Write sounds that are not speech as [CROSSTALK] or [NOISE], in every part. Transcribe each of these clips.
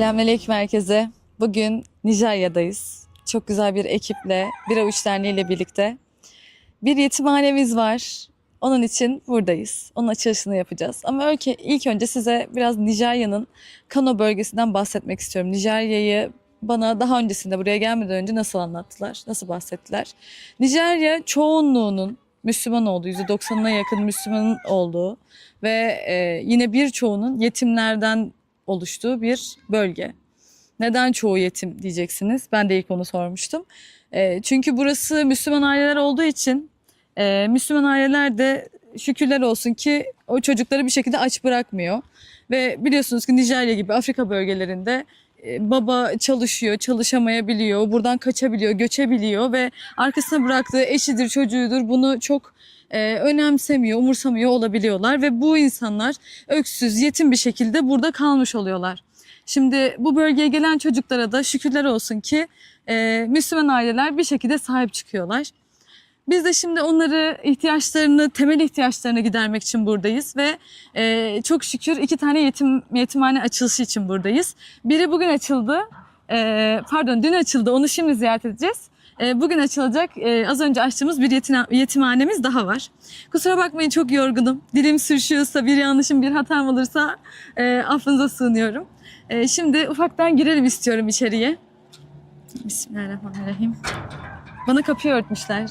Selamünaleyküm herkese. Bugün Nijerya'dayız. Çok güzel bir ekiple, Bir Avuç Derneği ile birlikte. Bir yetimhanemiz var. Onun için buradayız. Onun açılışını yapacağız. Ama önce, ilk önce size biraz Nijerya'nın Kano bölgesinden bahsetmek istiyorum. Nijerya'yı bana daha öncesinde buraya gelmeden önce nasıl anlattılar, nasıl bahsettiler. Nijerya çoğunluğunun Müslüman olduğu, %90'ına yakın Müslümanın olduğu ve e, yine birçoğunun yetimlerden oluştuğu bir bölge. Neden çoğu yetim diyeceksiniz. Ben de ilk onu sormuştum. E, çünkü burası Müslüman aileler olduğu için e, Müslüman aileler de şükürler olsun ki o çocukları bir şekilde aç bırakmıyor. Ve biliyorsunuz ki Nijerya gibi Afrika bölgelerinde e, baba çalışıyor, çalışamayabiliyor, buradan kaçabiliyor, göçebiliyor ve arkasına bıraktığı eşidir, çocuğudur bunu çok e, önemsemiyor, umursamıyor olabiliyorlar ve bu insanlar öksüz, yetim bir şekilde burada kalmış oluyorlar. Şimdi bu bölgeye gelen çocuklara da şükürler olsun ki e, Müslüman aileler bir şekilde sahip çıkıyorlar. Biz de şimdi onları ihtiyaçlarını, temel ihtiyaçlarını gidermek için buradayız ve e, çok şükür iki tane yetim yetimhane açılışı için buradayız. Biri bugün açıldı, e, pardon dün açıldı, onu şimdi ziyaret edeceğiz. E, bugün açılacak e, az önce açtığımız bir yetim, yetimhanemiz daha var. Kusura bakmayın çok yorgunum. Dilim sürüşüyorsa, bir yanlışım, bir hatam olursa e, affınıza sığınıyorum. E, şimdi ufaktan girelim istiyorum içeriye. Bismillahirrahmanirrahim. Bana kapıyı örtmüşler. [LAUGHS]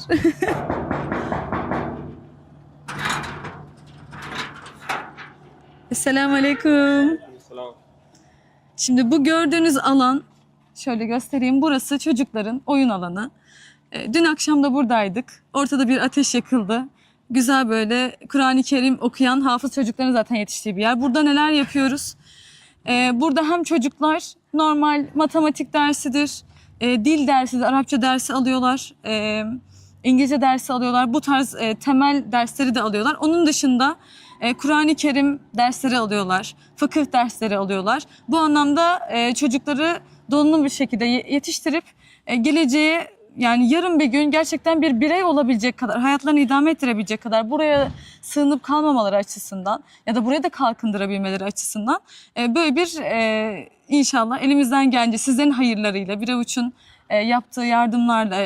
Esselamu Aleyküm. Selam. Şimdi bu gördüğünüz alan, şöyle göstereyim. Burası çocukların oyun alanı. E, Dün akşam da buradaydık. Ortada bir ateş yakıldı. Güzel böyle Kur'an-ı Kerim okuyan hafız çocukların zaten yetiştiği bir yer. Burada neler yapıyoruz? E, Burada hem çocuklar normal matematik dersidir, e, dil dersidir, Arapça dersi alıyorlar. E, İngilizce dersi alıyorlar. Bu tarz e, temel dersleri de alıyorlar. Onun dışında Kur'an-ı Kerim dersleri alıyorlar. Fıkıh dersleri alıyorlar. Bu anlamda e, çocukları donanımlı bir şekilde ye- yetiştirip e, geleceğe yani yarın bir gün gerçekten bir birey olabilecek kadar, hayatlarını idame ettirebilecek kadar buraya sığınıp kalmamaları açısından ya da buraya da kalkındırabilmeleri açısından e, böyle bir e, inşallah elimizden gelince sizlerin hayırlarıyla bir avuçun yaptığı yardımlarla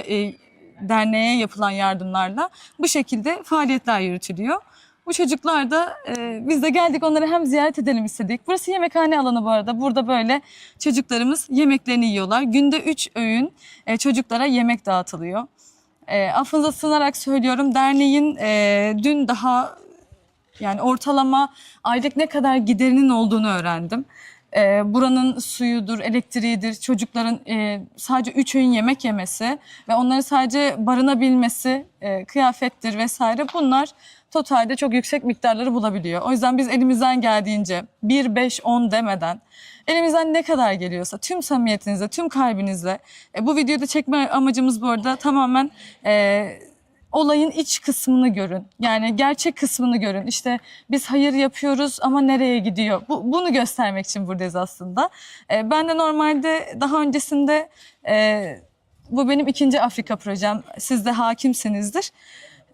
derneğe yapılan yardımlarla bu şekilde faaliyetler yürütülüyor. Bu çocuklar da e, biz de geldik onları hem ziyaret edelim istedik. Burası yemekhane alanı bu arada. Burada böyle çocuklarımız yemeklerini yiyorlar. Günde üç öğün e, çocuklara yemek dağıtılıyor. E, affınıza sığınarak söylüyorum derneğin e, dün daha yani ortalama aylık ne kadar giderinin olduğunu öğrendim. Ee, buranın suyudur, elektriğidir, çocukların e, sadece üç öğün yemek yemesi ve onların sadece barınabilmesi, e, kıyafettir vesaire bunlar totalde çok yüksek miktarları bulabiliyor. O yüzden biz elimizden geldiğince 1, 5, 10 demeden elimizden ne kadar geliyorsa tüm samimiyetinizle, tüm kalbinizle e, bu videoda çekme amacımız bu arada tamamen e, olayın iç kısmını görün. Yani gerçek kısmını görün. İşte biz hayır yapıyoruz ama nereye gidiyor? Bu, bunu göstermek için buradayız aslında. Ee, ben de normalde daha öncesinde e, bu benim ikinci Afrika projem. Siz de hakimsinizdir.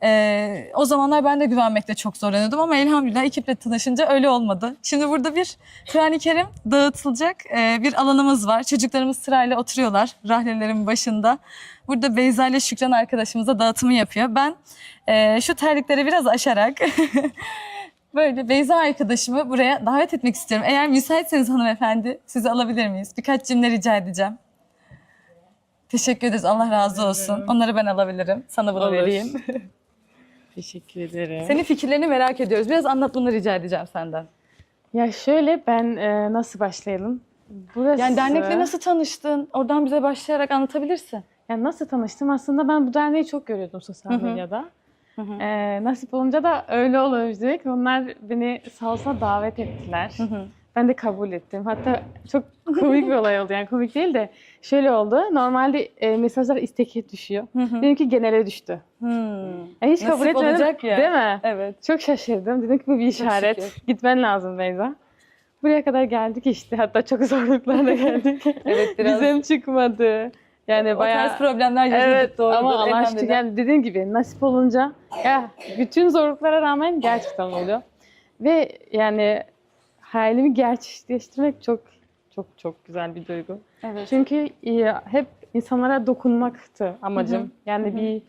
Ee, o zamanlar ben de güvenmekte çok zorlanıyordum ama elhamdülillah ekiple tanışınca öyle olmadı. Şimdi burada bir Kur'an-ı Kerim dağıtılacak e, bir alanımız var. Çocuklarımız sırayla oturuyorlar rahlelerin başında. Burada Beyza ile Şükran arkadaşımıza dağıtımı yapıyor. Ben e, şu terlikleri biraz aşarak [LAUGHS] böyle Beyza arkadaşımı buraya davet etmek istiyorum. Eğer müsaitseniz hanımefendi sizi alabilir miyiz? Birkaç cümle rica edeceğim. Teşekkür ederiz. Allah razı olsun. Onları ben alabilirim. Sana bunu Olur. vereyim. [LAUGHS] Teşekkür ederim. Senin fikirlerini merak ediyoruz. Biraz anlat bunu rica edeceğim senden. Ya şöyle ben e, nasıl başlayalım? Burası, Yani dernekle nasıl tanıştın? Oradan bize başlayarak anlatabilirsin. Yani nasıl tanıştım? Aslında ben bu derneği çok görüyordum sosyal Hı hı. medyada. Hı hı. E, nasip olunca da öyle olacak. Onlar beni sağ olsa davet ettiler. Ben de kabul ettim. Hatta çok komik bir olay oldu. Yani komik değil de şöyle oldu. Normalde e, mesajlar isteke düşüyor. Benimki genele düştü. Hmm. Yani hiç kabul Nasip etmedim. olacak ya. Değil mi? Evet. Çok şaşırdım. Dedim ki bu bir işaret. Gitmen lazım Beyza. Buraya kadar geldik işte. Hatta çok [LAUGHS] zorluklarla geldik. Evet biraz Vizem çıkmadı. Yani o bayağı... tarz problemler yaşadık Evet doğrudur. ama Allah aşkına yani dediğim gibi nasip olunca ya bütün zorluklara rağmen gerçekten oluyor. Ve yani hayalimi gerçekleştirmek çok çok çok güzel bir duygu. Evet. Çünkü e, hep insanlara dokunmaktı amacım. Hı hı. Yani Hı hı. bir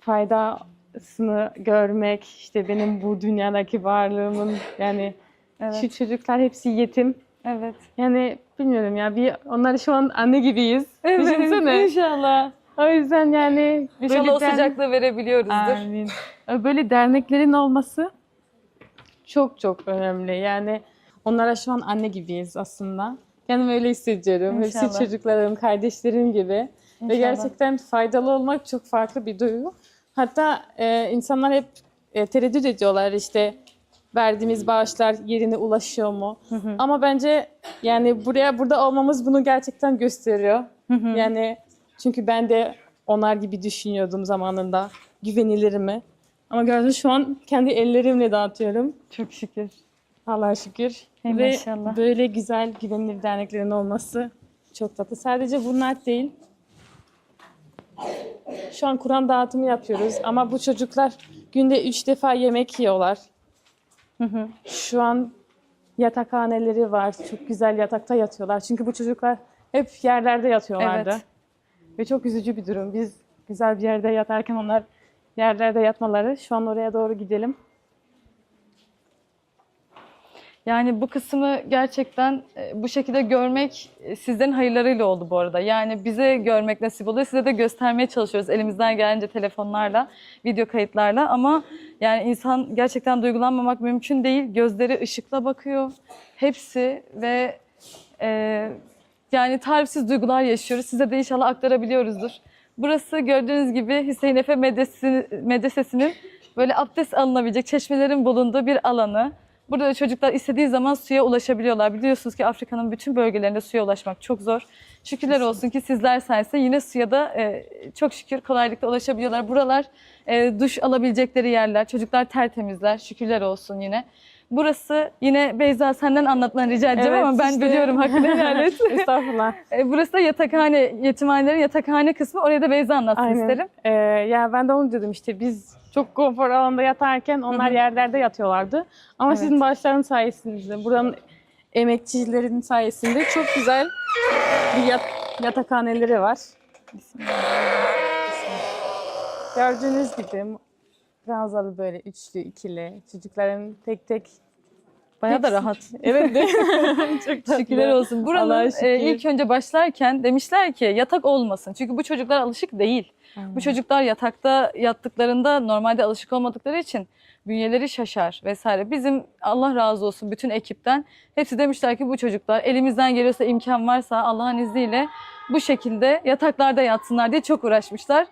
faydasını görmek, işte benim bu dünyadaki varlığımın yani Evet. şu çocuklar hepsi yetim. Evet. Yani bilmiyorum ya bir onları şu an anne gibiyiz. Düşünsene. İnşallah. O yüzden yani İnşallah böyle o dern- sıcaklığı verebiliyoruzdur. Amin. Böyle derneklerin olması çok çok önemli. Yani onlara şu an anne gibiyiz aslında. Kendimi öyle hissediyorum. İnşallah. Hepsi çocuklarım, kardeşlerim gibi. Ve İnşallah. gerçekten faydalı olmak çok farklı bir duygu. Hatta e, insanlar hep e, tereddüt ediyorlar işte verdiğimiz bağışlar yerine ulaşıyor mu? Hı hı. Ama bence yani buraya burada olmamız bunu gerçekten gösteriyor. Hı hı. Yani çünkü ben de onlar gibi düşünüyordum zamanında güvenilir mi? Ama gördüğünüz şu an kendi ellerimle dağıtıyorum. Çok şükür. Allah'a şükür. Hey Ve maşallah. böyle güzel güvenilir derneklerin olması çok tatlı. Sadece bunlar değil. Şu an Kur'an dağıtımı yapıyoruz ama bu çocuklar günde üç defa yemek yiyorlar. Hı hı. Şu an yatakhaneleri var. Çok güzel yatakta yatıyorlar. Çünkü bu çocuklar hep yerlerde yatıyorlardı. Evet. Ve çok üzücü bir durum. Biz güzel bir yerde yatarken onlar yerlerde yatmaları. Şu an oraya doğru gidelim. Yani bu kısmı gerçekten e, bu şekilde görmek e, sizlerin hayırlarıyla oldu bu arada. Yani bize görmek nasip oluyor. Size de göstermeye çalışıyoruz elimizden gelince telefonlarla, video kayıtlarla. Ama yani insan gerçekten duygulanmamak mümkün değil. Gözleri ışıkla bakıyor. Hepsi ve e, yani tarifsiz duygular yaşıyoruz. Size de inşallah aktarabiliyoruzdur. Burası gördüğünüz gibi Hüseyin Efe Medresesi- Medresesi'nin böyle abdest alınabilecek çeşmelerin bulunduğu bir alanı. Burada da çocuklar istediği zaman suya ulaşabiliyorlar. Biliyorsunuz ki Afrika'nın bütün bölgelerinde suya ulaşmak çok zor. Şükürler olsun ki sizler sayesinde yine suya da e, çok şükür kolaylıkla ulaşabiliyorlar. Buralar e, duş alabilecekleri yerler. Çocuklar tertemizler. Şükürler olsun yine. Burası yine Beyza senden anlatmanı rica edeceğim Evet, ama ben işte. biliyorum hakkını helal et. [LAUGHS] Estağfurullah. E, Burası da yatakhane, yetimhanelerin yatakhane kısmı. Oraya da Beyza anlatsın Aynen. isterim. Ee, ya ben de onu dedim işte biz çok konfor alanında yatarken onlar Hı hı. yerlerde yatıyorlardı. Ama Evet. sizin bağışların sayesinde, buranın emekçilerin sayesinde çok güzel bir yat yatakhaneleri var. Gördüğünüz gibi ranzalı böyle üçlü, ikili. Çocukların tek tek Bayağı da rahat. [LAUGHS] Evet [LAUGHS] de [LAUGHS] çok tatlı. Şükürler olsun. Buranın şükür. e, ilk önce başlarken demişler ki yatak olmasın. Çünkü bu çocuklar alışık değil. Bu çocuklar yatakta yattıklarında normalde alışık olmadıkları için bünyeleri şaşar vesaire. Bizim Allah razı olsun bütün ekipten hepsi demişler ki bu çocuklar elimizden geliyorsa imkan varsa Allah'ın izniyle bu şekilde yataklarda yatsınlar diye çok uğraşmışlar.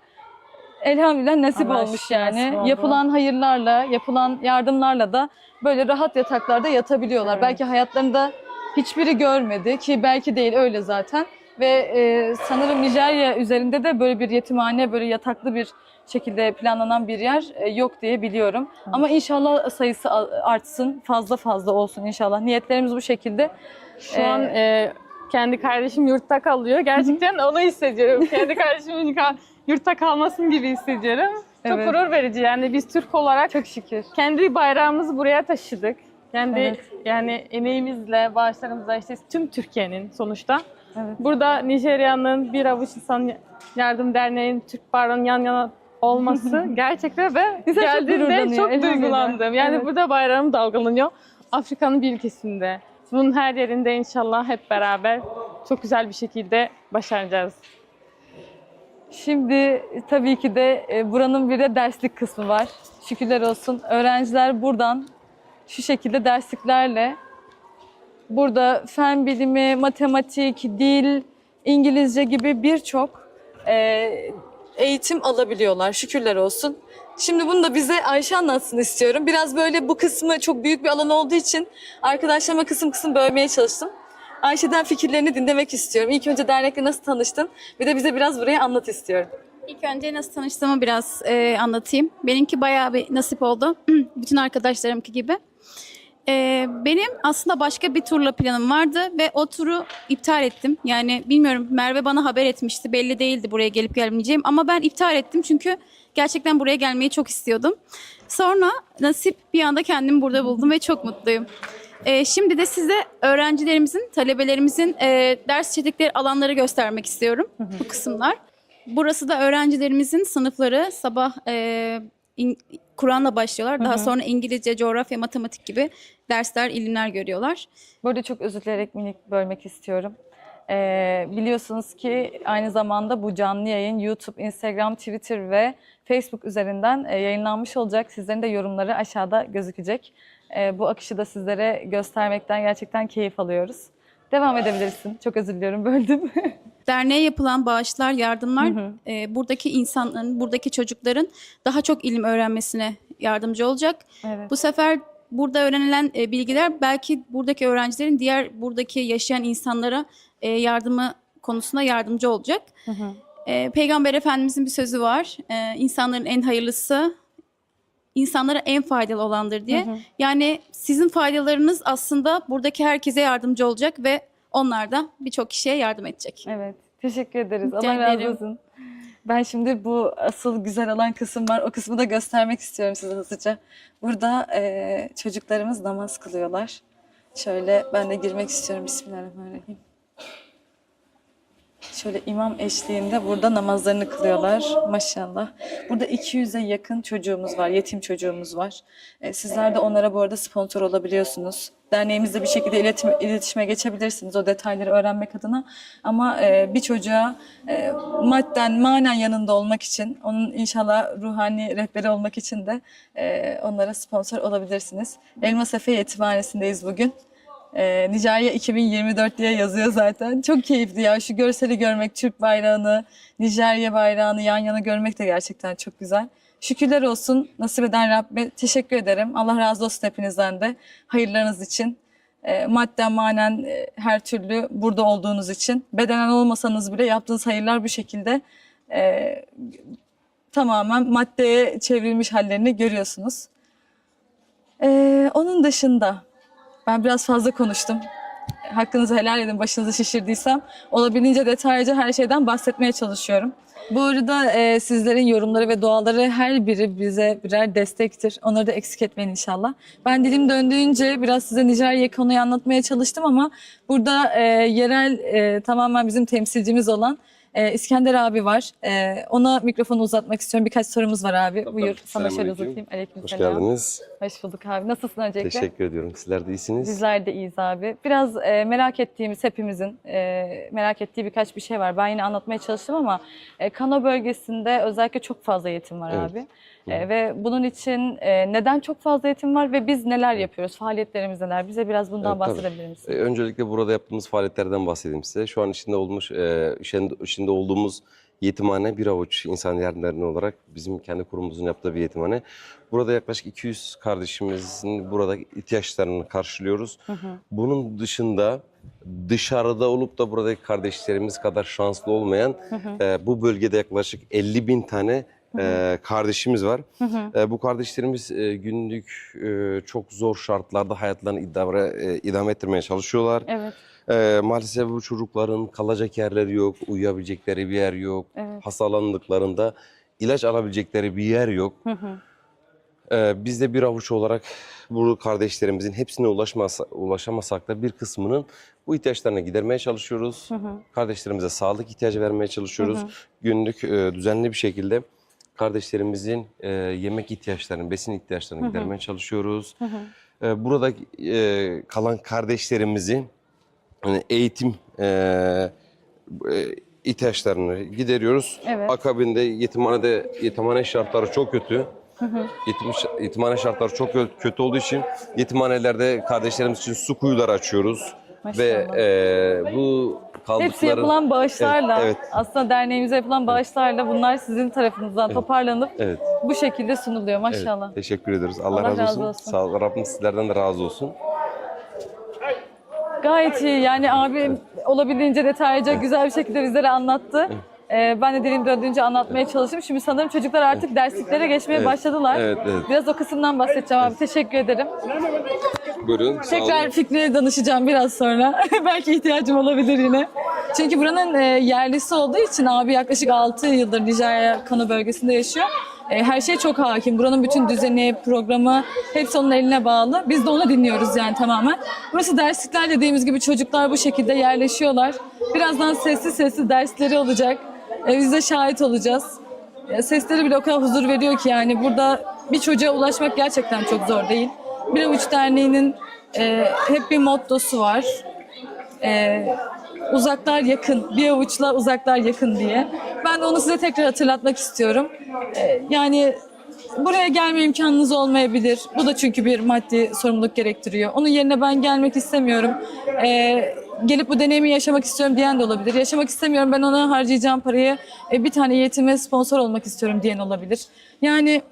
Elhamdülillah nasip Allah olmuş nasip yani. oldu. Yapılan hayırlarla, yapılan yardımlarla da böyle rahat yataklarda yatabiliyorlar. Evet. Belki hayatlarında hiçbiri görmedi ki belki değil öyle zaten. Ve e, sanırım Nijerya üzerinde de böyle bir yetimhane, böyle yataklı bir şekilde planlanan bir yer e, yok diye biliyorum. Ama inşallah sayısı artsın, fazla fazla olsun inşallah. Niyetlerimiz bu şekilde. Şu Ee, an e, kendi kardeşim yurtta kalıyor. Gerçekten onu hissediyorum. kendi kardeşimin yurtta kalmasın gibi hissediyorum. Çok Evet. gurur verici. Yani biz Türk olarak Çok şükür. kendi bayrağımızı buraya taşıdık. Kendi Evet. yani emeğimizle, bağışlarımızla işte tüm Türkiye'nin sonuçta. Evet. Burada Nijerya'nın bir avuç insan yardım derneğinin Türk bayrağının yan yana olması [LAUGHS] gerçekten ve İnsan çok geldiğimde gururlanıyor, çok elhamdülillah. duygulandım. Yani Evet. burada bayrağım dalgalanıyor. Afrika'nın bir ülkesinde. Bunun her yerinde inşallah hep beraber çok güzel bir şekilde başaracağız. Şimdi tabii ki de e, buranın bir de derslik kısmı var. Şükürler olsun. Öğrenciler buradan şu şekilde dersliklerle burada fen bilimi, matematik, dil, İngilizce gibi birçok e, eğitim alabiliyorlar. Şükürler olsun. Şimdi bunu da bize Ayşe anlatsın istiyorum. Biraz böyle bu kısmı çok büyük bir alan olduğu için arkadaşlarıma kısım kısım bölmeye çalıştım. Ayşe'den fikirlerini dinlemek istiyorum. İlk önce dernekle nasıl tanıştın? Bir de bize biraz burayı anlat istiyorum. İlk önce nasıl tanıştığımı biraz e, anlatayım. Benimki bayağı bir nasip oldu. [CLEARS THROAT] Bütün arkadaşlarımki gibi. E, benim aslında başka bir turla planım vardı ve o turu iptal ettim. Yani bilmiyorum Merve bana haber etmişti. Belli değildi buraya gelip gelmeyeceğim ama ben iptal ettim çünkü gerçekten buraya gelmeyi çok istiyordum. Sonra nasip bir anda kendimi burada buldum ve çok mutluyum. Ee, şimdi de size öğrencilerimizin, talebelerimizin e, ders işledikleri alanları göstermek istiyorum bu kısımlar. Burası da öğrencilerimizin sınıfları sabah e, Kur'an'la başlıyorlar. Daha sonra İngilizce, coğrafya, matematik gibi dersler, ilimler görüyorlar. Bu arada çok özür dileyerek minik bölmek istiyorum. Ee, biliyorsunuz ki aynı zamanda bu canlı yayın YouTube, Instagram, Twitter ve Facebook üzerinden e, yayınlanmış olacak. Sizlerin de yorumları aşağıda gözükecek. Ee, bu akışı da sizlere göstermekten gerçekten keyif alıyoruz. Devam edebilirsin. Çok özür diliyorum böldüm. [LAUGHS] Derneğe yapılan bağışlar, yardımlar e, buradaki insanların, buradaki çocukların daha çok ilim öğrenmesine yardımcı olacak. evet. Bu sefer burada öğrenilen e, bilgiler belki buradaki öğrencilerin diğer buradaki yaşayan insanlara e, yardımı konusunda yardımcı olacak. E, Peygamber Efendimizin bir sözü var. E, insanların en hayırlısı insanlara en faydalı olandır diye. Yani sizin faydalarınız aslında buradaki herkese yardımcı olacak ve onlar da birçok kişiye yardım edecek. Evet. Teşekkür ederiz. Rica Allah razı olsun. Ben şimdi bu asıl güzel olan kısım var. O kısmı da göstermek istiyorum size hızlıca. Burada eee, çocuklarımız namaz kılıyorlar. Şöyle ben de girmek istiyorum. Bismillahirrahmanirrahim. Şöyle imam eşliğinde burada namazlarını kılıyorlar. Maşallah. Burada 200'e yakın çocuğumuz var. Yetim çocuğumuz var. E, sizler de onlara bu arada sponsor olabiliyorsunuz. Derneğimizle bir şekilde iletim, iletişime geçebilirsiniz o detayları öğrenmek adına. Ama e, bir çocuğa e, madden, manen yanında olmak için, onun inşallah ruhani rehberi olmak için de e, onlara sponsor olabilirsiniz. Elmas Efe Yetimhanesi'ndeyiz bugün. E, Nijerya 2024 diye yazıyor zaten. Çok keyifli ya. Şu görseli görmek, Türk bayrağını, Nijerya bayrağını yan yana görmek de gerçekten çok güzel. Şükürler olsun nasip eden Rabbime teşekkür ederim. Allah razı olsun hepinizden de hayırlarınız için. E, madden manen e, her türlü burada olduğunuz için. Bedenen olmasanız bile yaptığınız hayırlar bu şekilde e, tamamen maddeye çevrilmiş hallerini görüyorsunuz. E, onun dışında ben biraz fazla konuştum. Hakkınızı helal edin başınızı şişirdiysem. Olabildiğince detaylıca her şeyden bahsetmeye çalışıyorum. Bu arada e, sizlerin yorumları ve duaları her biri bize birer destektir. Onları da eksik etmeyin inşallah. Ben dilim döndüğünce biraz size Nijerya konuyu anlatmaya çalıştım ama burada e, yerel e, tamamen bizim temsilcimiz olan e, İskender abi var. E, ona mikrofonu uzatmak istiyorum. Birkaç sorumuz var abi. Tabii, Buyur tabii. sana şöyle Selamünaleyküm. uzatayım. Aleyküm Hoş geldiniz. Hoş bulduk abi. Nasılsın öncelikle? Teşekkür ediyorum. Sizler de iyisiniz. Bizler de iyiyiz abi. Biraz e, merak ettiğimiz hepimizin e, merak ettiği birkaç bir şey var. Ben yine anlatmaya çalıştım ama e, Kano bölgesinde özellikle çok fazla yetim var Evet. abi. E, ve bunun için e, neden çok fazla yetim var ve biz neler yapıyoruz? Faaliyetlerimiz neler? Bize biraz bundan Evet, bahsedebilir misin? Ee, öncelikle burada yaptığımız faaliyetlerden bahsedeyim size. Şu an içinde olmuş, e, içinde, olduğumuz yetimhane bir avuç insan yardımlarını olarak bizim kendi kurumumuzun yaptığı bir yetimhane. Burada yaklaşık 200 kardeşimizin burada ihtiyaçlarını karşılıyoruz. Bunun dışında dışarıda olup da buradaki kardeşlerimiz kadar şanslı olmayan e, bu bölgede yaklaşık 50 bin tane e, kardeşimiz var. E, bu kardeşlerimiz e, günlük e, çok zor şartlarda hayatlarını idame, e, idame ettirmeye çalışıyorlar. Evet, E, maalesef bu çocukların kalacak yerleri yok, uyuyabilecekleri bir yer yok. evet. Hastalandıklarında ilaç alabilecekleri bir yer yok. Hı hı. E, biz de bir avuç olarak bu kardeşlerimizin hepsine ulaşmasa, ulaşamasak da bir kısmının bu ihtiyaçlarını gidermeye çalışıyoruz. Kardeşlerimize sağlık ihtiyacı vermeye çalışıyoruz. Günlük e, düzenli bir şekilde kardeşlerimizin e, yemek ihtiyaçlarını, besin ihtiyaçlarını gidermeye çalışıyoruz. E, burada e, kalan kardeşlerimizi hani eğitim e, e, ihtiyaçlarını gideriyoruz. Evet. Akabinde yetimhanede yetimhane şartları çok kötü. Yetim, yetimhane şartları çok kö- kötü olduğu için yetimhanelerde kardeşlerimiz için su kuyuları açıyoruz. Ve Maşallah. e, bu kaldıkları... Hepsi yapılan bağışlarla, Evet, aslında derneğimize yapılan bağışlarla bunlar sizin tarafınızdan toparlanıp Evet, bu şekilde sunuluyor evet. maşallah. Teşekkür ederiz. Allah, Allah razı, razı olsun. olsun. Sağ ol. Rabbim sizlerden de razı olsun. Gayet iyi. Yani abi olabildiğince detaylıca güzel bir şekilde bizlere anlattı. Ee, ben de dilim döndüğünce anlatmaya çalıştım. Şimdi sanırım çocuklar artık dersliklere geçmeye Evet. başladılar. Evet, evet. Biraz o kısımdan bahsedeceğim abi. Teşekkür ederim. Buyurun. sağ olun. Tekrar Fikri'ye danışacağım biraz sonra. [LAUGHS] Belki ihtiyacım olabilir yine. Çünkü buranın e, yerlisi olduğu için abi yaklaşık 6 yıldır Nijerya Kano bölgesinde yaşıyor. E, her şey çok hakim. Buranın bütün düzeni, programı hepsi onun eline bağlı. Biz de onu dinliyoruz yani tamamen. Burası derslikler dediğimiz gibi çocuklar bu şekilde yerleşiyorlar. Birazdan sessiz sessiz dersleri olacak. E, biz de şahit olacağız. E, sesleri bile o kadar huzur veriyor ki yani burada bir çocuğa ulaşmak gerçekten çok zor değil. Bir Avuç Derneği'nin e, hep bir mottosu var. E, uzaklar yakın, bir avuçla uzaklar yakın diye. Ben de onu size tekrar hatırlatmak istiyorum. E, yani buraya gelme imkanınız olmayabilir. Bu da çünkü bir maddi sorumluluk gerektiriyor. Onun yerine ben gelmek istemiyorum. E, gelip bu deneyimi yaşamak istiyorum diyen de olabilir. Yaşamak istemiyorum ben ona harcayacağım parayı e, bir tane yetime sponsor olmak istiyorum diyen olabilir. Yani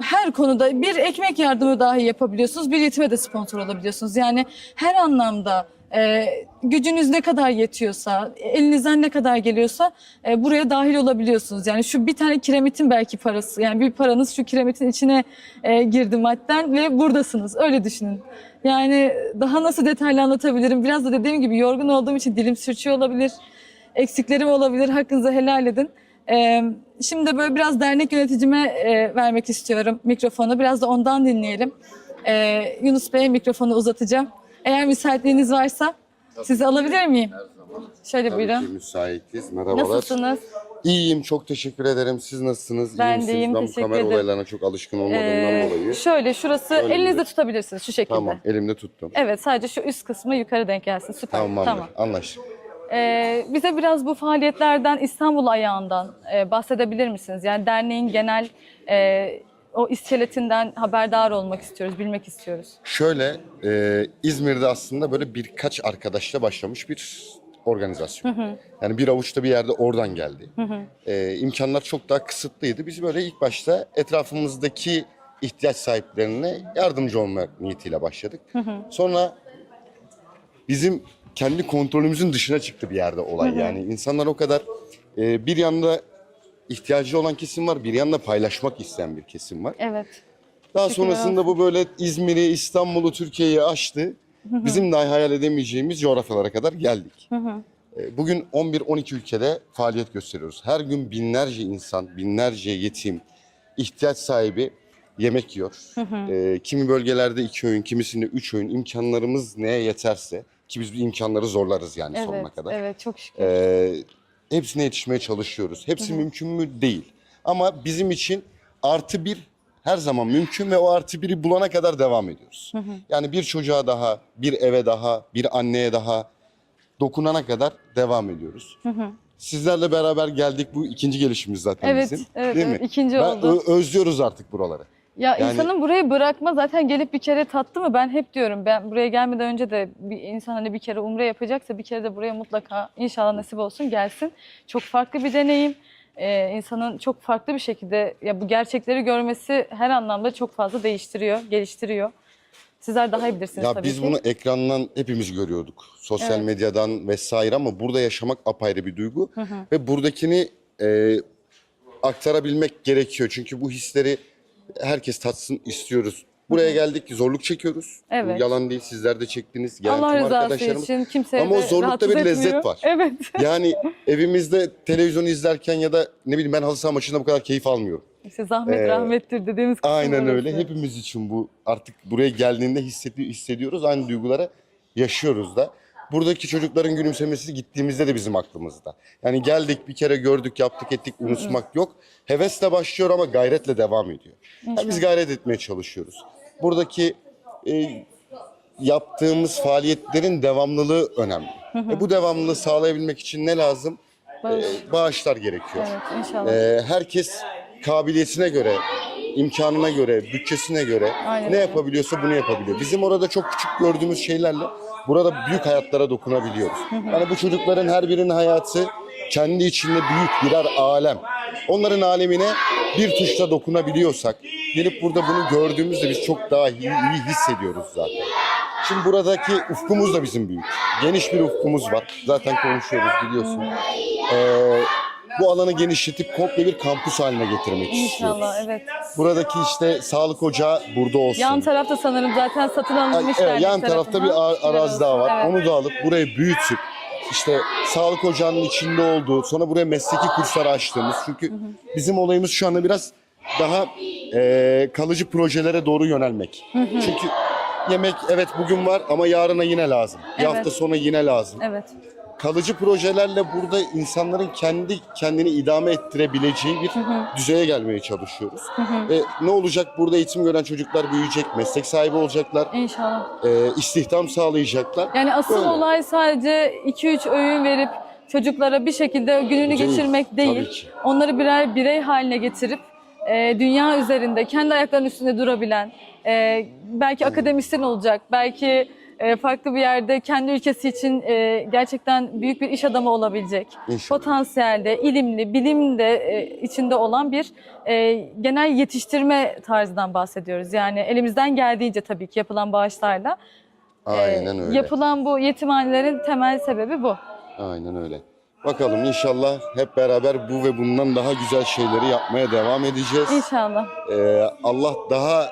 her konuda bir ekmek yardımı dahi yapabiliyorsunuz. Bir yetime de sponsor olabiliyorsunuz. Yani her anlamda e, gücünüz ne kadar yetiyorsa, elinizden ne kadar geliyorsa e, buraya dahil olabiliyorsunuz. Yani şu bir tane kiremitin belki parası. Yani bir paranız şu kiremitin içine e, girdi madden ve buradasınız. Öyle düşünün. Yani daha nasıl detaylı anlatabilirim? Biraz da dediğim gibi yorgun olduğum için dilim sürçüyor olabilir. Eksiklerim olabilir. Hakkınızı helal edin. Ee, şimdi böyle biraz dernek yöneticime e, vermek istiyorum mikrofonu. Biraz da ondan dinleyelim. Ee, Yunus Bey'e mikrofonu uzatacağım. Eğer müsaitliğiniz varsa sizi alabilir miyim? Şöyle Tabii ki buyurun. müsaitiz. Merhabalar. Nasılsınız? İyiyim, çok teşekkür ederim. Siz nasılsınız? Ben de iyiyim, Ben bu teşekkür kamera ederim. olaylarına çok alışkın olmadığımdan Ee, dolayı. şöyle şurası Öyle elinizde mi? tutabilirsiniz şu şekilde. Tamam, elimde tuttum. Evet sadece şu üst kısmı yukarı denk gelsin. Süper. Tamamdır, Tamam. anlaştık. Ee, bize biraz bu faaliyetlerden İstanbul ayağından e, bahsedebilir misiniz? Yani derneğin genel e, o iskeletinden haberdar olmak istiyoruz, bilmek istiyoruz. Şöyle, e, İzmir'de aslında böyle birkaç arkadaşla başlamış bir organizasyon. Yani bir avuçta bir yerde oradan geldi. E, imkanlar çok daha kısıtlıydı. Biz böyle ilk başta etrafımızdaki ihtiyaç sahiplerine yardımcı olmak niyetiyle başladık. Sonra bizim kendi kontrolümüzün dışına çıktı bir yerde olay. Yani insanlar o kadar e, bir yanda ihtiyacı olan kesim var, bir yanda paylaşmak isteyen bir kesim var. Evet. Daha Teşekkürler. sonrasında bu böyle İzmir'i, İstanbul'u, Türkiye'yi aştı. Bizim dahi hayal edemeyeceğimiz coğrafyalara kadar geldik. E, Bugün 11-12 ülkede faaliyet gösteriyoruz. Her gün binlerce insan, binlerce yetim, ihtiyaç sahibi yemek yiyor. E, kimi bölgelerde iki öğün, kimisinde üç öğün. imkanlarımız neye yeterse ki biz bu imkanları zorlarız yani sonuna Evet, kadar. evet çok şükür. Ee, hepsine yetişmeye çalışıyoruz. Hepsi mümkün mü? Değil. Ama bizim için artı bir her zaman mümkün ve o artı biri bulana kadar devam ediyoruz. Yani bir çocuğa daha, bir eve daha, bir anneye daha dokunana kadar devam ediyoruz. Sizlerle beraber geldik. Bu ikinci gelişimiz zaten Evet, bizim. evet, Değil evet. mi? İkinci Ben oldu. ö- özlüyoruz artık buraları. Ya Yani- insanın burayı bırakma zaten gelip bir kere tattı mı ben hep diyorum ben buraya gelmeden önce de bir insan hani bir kere umre yapacaksa bir kere de buraya mutlaka inşallah nasip olsun gelsin. Çok farklı bir deneyim. Ee, insanın çok farklı bir şekilde ya bu gerçekleri görmesi her anlamda çok fazla değiştiriyor, geliştiriyor. Sizler daha iyi bilirsiniz Ya tabii biz ki. bunu ekrandan hepimiz görüyorduk. Sosyal Evet. medyadan vesaire ama burada yaşamak apayrı bir duygu. Ve buradakini e, aktarabilmek gerekiyor. Çünkü bu hisleri herkes tatsın istiyoruz. Buraya geldik, zorluk çekiyoruz. Bu Evet. yalan değil, sizler de çektiniz. Gelen Allah tüm rızası arkadaşlarımız. için kimseye Ama o de zorlukta rahatsız bir lezzet etmiyor. var. Evet. [LAUGHS] Yani evimizde televizyon izlerken ya da ne bileyim ben halı saha maçında bu kadar keyif almıyorum. İşte zahmet Ee, rahmettir dediğimiz kısım Aynen öyle. orası. Hepimiz için bu artık buraya geldiğinde hissedi- hissediyoruz. Aynı duyguları yaşıyoruz da. Buradaki çocukların gülümsemesi gittiğimizde de bizim aklımızda. Yani geldik bir kere gördük, yaptık, ettik, unutmak yok. Hevesle başlıyor ama gayretle devam ediyor. Yani biz gayret etmeye çalışıyoruz. Buradaki e, yaptığımız faaliyetlerin devamlılığı önemli. E, bu devamlılığı sağlayabilmek için ne lazım? Bağış. E, bağışlar gerekiyor. Evet inşallah. Ee, herkes kabiliyetine göre, imkanına göre, bütçesine göre Aynen ne yapabiliyorsa bunu yapabiliyor. Bizim orada çok küçük gördüğümüz şeylerle burada büyük hayatlara dokunabiliyoruz. Yani bu çocukların her birinin hayatı kendi içinde büyük birer alem. Onların alemine bir tuşla dokunabiliyorsak, gelip burada bunu gördüğümüzde biz çok daha iyi, iyi hissediyoruz zaten. Şimdi buradaki ufkumuz da bizim büyük. Geniş bir ufkumuz var. Zaten konuşuyoruz biliyorsun. Ee, bu alanı genişletip komple bir kampüs haline getirmek istiyoruz. İnşallah evet. Buradaki işte sağlık ocağı burada olsun. Yan tarafta sanırım zaten satın Ay, alınmış evet, dernek yan tarafta bir tarafından. arazi daha var. Evet. Onu da alıp burayı büyütüp işte sağlık ocağının içinde olduğu, sonra buraya mesleki kurslar açtığımız. Çünkü bizim olayımız şu anda biraz daha e, kalıcı projelere doğru yönelmek. Çünkü yemek evet bugün var ama yarına yine lazım. Bir Evet. hafta sonra yine lazım. Evet. Kalıcı projelerle burada insanların kendi kendini idame ettirebileceği bir düzeye gelmeye çalışıyoruz. Ve ne olacak? Burada eğitim gören çocuklar büyüyecek, meslek sahibi olacaklar, İnşallah. e, istihdam sağlayacaklar. Yani asıl Böyle. olay sadece 2-3 öğün verip çocuklara bir şekilde gününü Değil, geçirmek değil. Onları birer birey haline getirip e, dünya üzerinde kendi ayaklarının üstünde durabilen, e, belki akademisyen olacak, belki e, farklı bir yerde kendi ülkesi için e, gerçekten büyük bir iş adamı olabilecek. İnşallah. Potansiyelde, ilimli, bilimde e, içinde olan bir e, genel yetiştirme tarzından bahsediyoruz. Yani elimizden geldiğince tabii ki yapılan bağışlarla. Aynen öyle. Yapılan bu yetimhanelerin temel sebebi bu. Aynen öyle. Bakalım inşallah hep beraber bu ve bundan daha güzel şeyleri yapmaya devam edeceğiz. İnşallah. Ee, Allah daha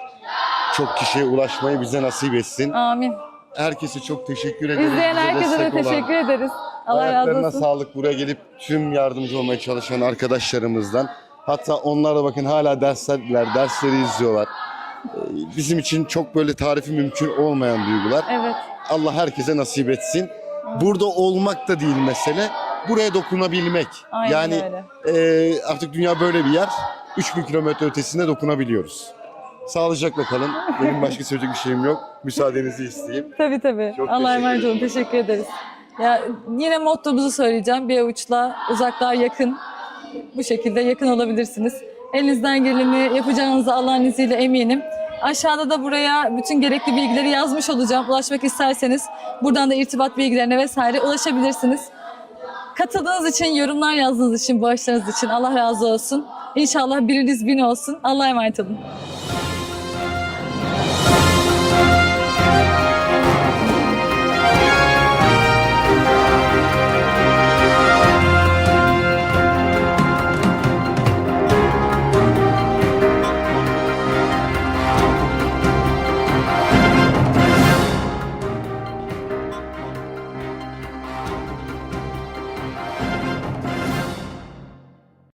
çok kişiye ulaşmayı bize nasip etsin. Amin. Herkese çok teşekkür ederiz. İzleyen Bize herkese de destek olan, teşekkür ederiz. Allah razı Ayaklarına olsun. sağlık buraya gelip tüm yardımcı olmaya çalışan arkadaşlarımızdan. Hatta onlar da bakın hala dersler, dersleri izliyorlar. Ee, Bizim için çok böyle tarifi mümkün olmayan duygular. Evet. Allah herkese nasip etsin. Burada olmak da değil mesele. Buraya dokunabilmek. Aynen yani öyle. e, artık dünya böyle bir yer. 3000 kilometre ötesinde dokunabiliyoruz. Sağlıcakla kalın. Benim başka söyleyecek bir şeyim yok. Müsaadenizi isteyeyim. Tabii tabii. Çok teşekkür emanet olun. Teşekkür ederiz. Ya yine mottomuzu söyleyeceğim. Bir avuçla uzaklar yakın. Bu şekilde yakın olabilirsiniz. Elinizden geleni yapacağınızı Allah'ın izniyle eminim. Aşağıda da buraya bütün gerekli bilgileri yazmış olacağım. Ulaşmak isterseniz buradan da irtibat bilgilerine vesaire ulaşabilirsiniz. Katıldığınız için, yorumlar yazdığınız için, bağışlarınız için Allah razı olsun. İnşallah biriniz bin olsun. Allah'a emanet olun.